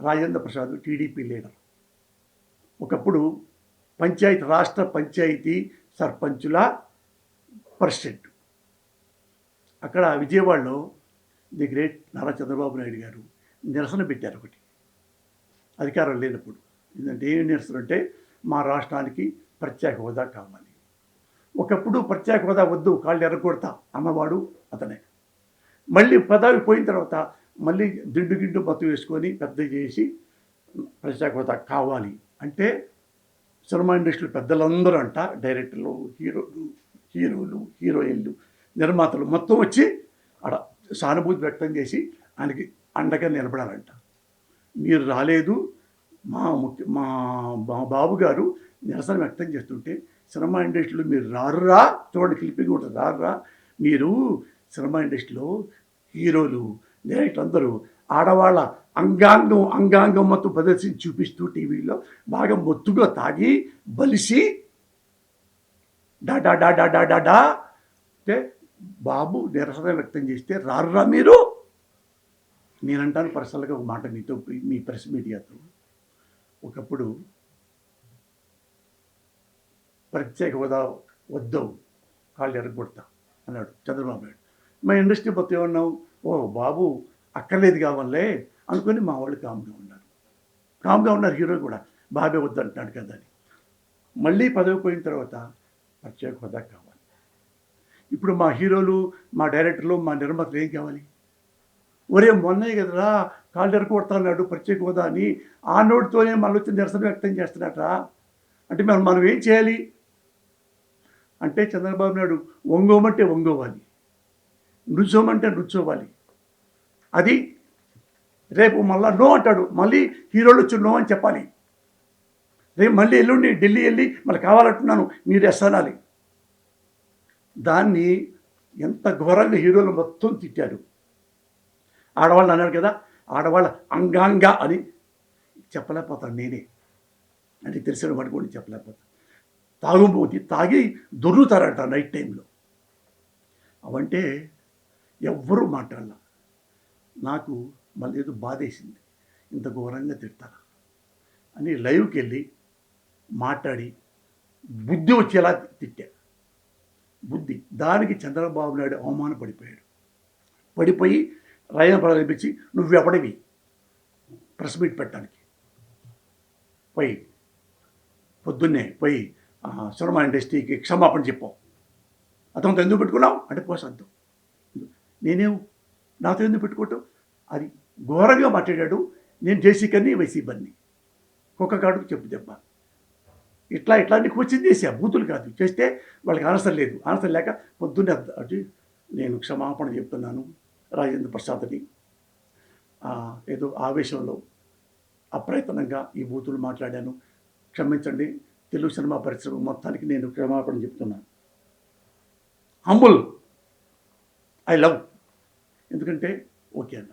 Rajendra Prasad TDP leader. ఒకప్పుడు పంచాయతీ రాష్ట్ర పంచాయతీ సర్పంచుల ప్రెసిడెంట్. అక్కడ విజయవాడలో ది గ్రేట్ నారా చంద్రబాబు నాయుడు గారు నిరసన పెట్టారు ఒకటి. అధికారం లేనప్పుడు. ఎందుకంటే ఏం నిరసన అంటే మా రాష్ట్రానికి ప్రత్యేక హోదా కావాలి. ఒకప్పుడు ప్రత్యేక హోదా వద్దు కాళ్ళు ఎర్రగొడతా అన్నవాడు అతనే. మళ్ళీ పదవి పోయిన తర్వాత మళ్ళీ దిండు గిండు బతు వేసుకొని పెద్ద చేసి ప్రత్యేక కావాలి అంటే సినిమా ఇండస్ట్రీ పెద్దలందరూ అంట డైరెక్టర్లు హీరోలు హీరోలు హీరోయిన్లు నిర్మాతలు మొత్తం వచ్చి అక్కడ సానుభూతి వ్యక్తం చేసి ఆయనకి అండగా నిలబడాలంట. మీరు రాలేదు మా ముఖ్య మా మా బాబు గారు నిరసన వ్యక్తం చేస్తుంటే సినిమా ఇండస్ట్రీలో మీరు రారురా చూడండి క్లిప్పింగ్ ఉంటుంది రారురా మీరు సినిమా ఇండస్ట్రీలో హీరోలు డైరెక్టర్ అందరూ ఆడవాళ్ళ అంగాంగం అంగాంగం మొత్తం ప్రదర్శించి చూపిస్తూ టీవీలో బాగా మొత్తుగా తాగి బలిసి డా డా డా డా డా డా డా అంటే బాబు నిరసన వ్యక్తం చేస్తే రారురా మీరు? నేనంటాను పర్సనల్గా ఒక మాట మీతో మీ ప్రెస్ మీడియాతో. ఒకప్పుడు ప్రత్యేక హోదా వద్దు కాళ్ళు ఎరగొడతా అన్నాడు చంద్రబాబు నాయుడు. మా ఇండస్ట్రీ మొత్తం ఏమన్నావు? ఓ బాబు అక్కర్లేదు కావాలే అనుకొని మా వాళ్ళు కామ్గా ఉన్నారు. కామ్గా ఉన్నారు హీరో కూడా. బాబే వద్దు అంటున్నాడు కదా అని. మళ్ళీ పదవి పోయిన తర్వాత ప్రత్యేక హోదా కావాలి. ఇప్పుడు మా హీరోలు మా డైరెక్టర్లు మా నిర్మాతలు ఏం కావాలి? ఒరే మొన్నయ్య కదరా కాళ్ళు కొడతాడు అన్నాడు ప్రత్యేక హోదా అని. ఆ నోటితోనే మళ్ళీ వచ్చి నిరసన వ్యక్తం చేస్తున్నట్రా అంటే మనం మనం ఏం చేయాలి? అంటే చంద్రబాబు నాయుడు ఒంగోమంటే ఒంగోవాలి. నృత్యోమంటే నృత్యోవాలి అది రేపు మళ్ళీ నో అంటాడు. మళ్ళీ హీరోలు వచ్చి నో అని చెప్పాలి. రేపు మళ్ళీ ఎల్లుండి ఢిల్లీ వెళ్ళి మళ్ళీ కావాలంటున్నాను మీరు ఎస్ అనాలి దాన్ని ఎంత ఘోరంగా హీరోలు మొత్తం తిట్టారు. ఆడవాళ్ళు అన్నారు కదా ఆడవాళ్ళ అంగాంగ అని చెప్పలేకపోతాను నేనే. అంటే తెలిసిన వాడు కూడా చెప్పలేకపోతాను తాగుబోతి తాగి దొర్రుతారంట నైట్ టైంలో. అవంటే ఎవ్వరూ మాట్లాడాల. నాకు మళ్ళీ ఏదో బాధేసింది. ఇంత ఘోరంగా తిడతారా? అని లైవ్కి వెళ్ళి మాట్లాడి బుద్ధి వచ్చేలా తిట్టా. బుద్ధి. దానికి చంద్రబాబు నాయుడు అవమానపడిపోయాడు. పడిపోయి రాయన ప్రారంభించి నువ్వెవడవి ప్రెస్ మీట్ పెట్టడానికి. పోయి. పొద్దున్నే పోయి ఆ, సినిమా ఇండస్ట్రీకి క్షమాపణ చెప్పావు అతను ఎందుకు పెట్టుకున్నావు? అంటే పోసద్దు నేనేం నాతో ఎందుకు పెట్టుకోవటం అది ఘోరంగా మాట్లాడాడు. నేను జేసీ కన్నీ వైసీ బన్ని. కుక్క కాడుకు చెప్పు దెబ్బ. ఇట్లా ఇట్లా నీకు వచ్చింది చేసా బూతులు కాదు. చేస్తే వాళ్ళకి ఆన్సర్ లేదు. ఆన్సర్ లేక పొద్దున్నే అది నేను క్షమాపణ చెప్తున్నాను రాజేంద్ర ప్రసాద్ని. ఏదో ఆవేశంలో అప్రయత్నంగా ఈ బూతులు మాట్లాడాను. క్షమించండి. తెలుగు సినిమా పరిశ్రమ మొత్తానికి నేను క్షమాపణ చెప్తున్నాను. Humble I love. ఎందుకంటే ఓకే అన్న